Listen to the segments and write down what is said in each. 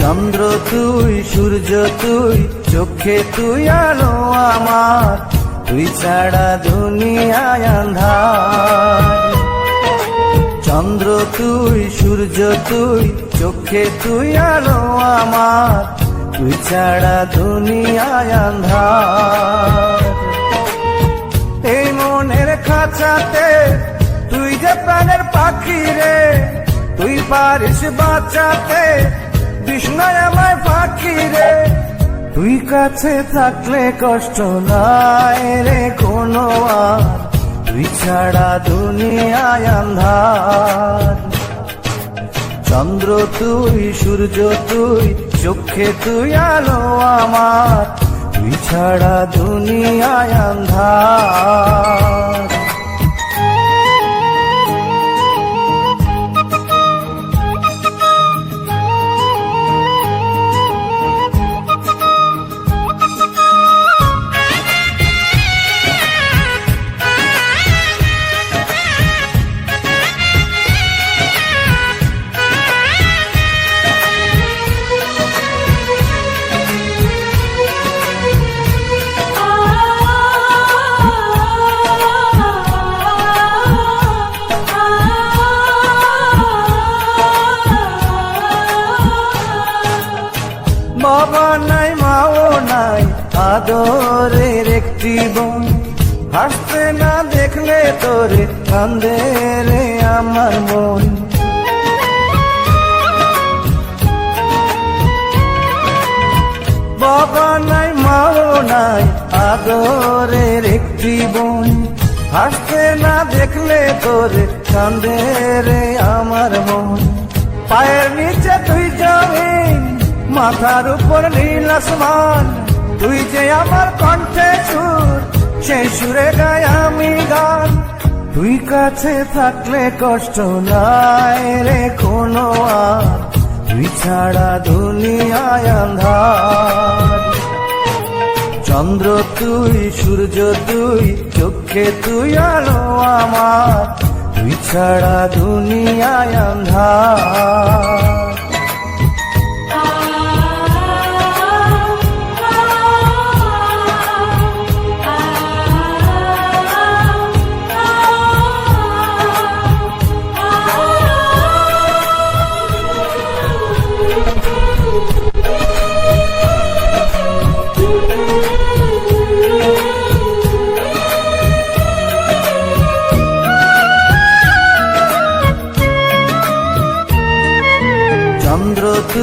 চন্দ্র তুই, সূর্য তুই, চোখে তুই, আলো আমার। তুই ছাড়া দুনিয়ায় আন্ধার চন্দ্র তুই, সূর্য তুই, চোখে তুই, আলো আমার। তুই ছাড়া দুনিয়ায় আন্ধার। এই মনের খাঁচাতে তুই যে প্রাণের পাখি রে, তুই পারিস বাঁচাতে বিষ্ণয় আমায় পাখি রে। তুই কাছে থাকলে কষ্ট নাই রে কোনো তুই ছাড়া দুনিয়ায় আন্ধার। চন্দ্র তুই, সূর্য তুই চোখে তুই আলো আমার তুই ছাড়া দুনিয়ায় আন্ধার। বাবা নাই, মাও নাই, আদরের একটি বোন। হাসতে না দেখলে তোরে কান্দে রে আমার মন। বাবা নাই, মাও নাই, আদরের একটি বোন। হাসতে না দেখলে তোরে কান্দে রে আমার মন। পায়ের নিচে মাথার উপর নীল আসমান, তুই যে আমার কণ্ঠে সুর সেই সুরে গায় আমি গান। তুই কাছে থাকলে কষ্ট নাই রে কোনো তুই ছাড়া দুনিয়ায় আন্ধার চন্দ্র তুই, সূর্য তুই, চোখে তুই, আলো আমার, তুই ছাড়া দুনিয়ায় আন্ধার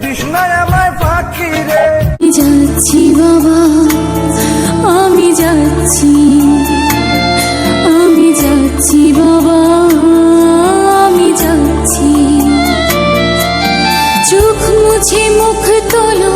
বিষ্ণয় আমায় পাখি রে। যাচ্ছি বাবা, আমি যাচ্ছি। আমি যাচ্ছি বাবা, আমি যাচ্ছি। চোখ মুছে মুখ তোলো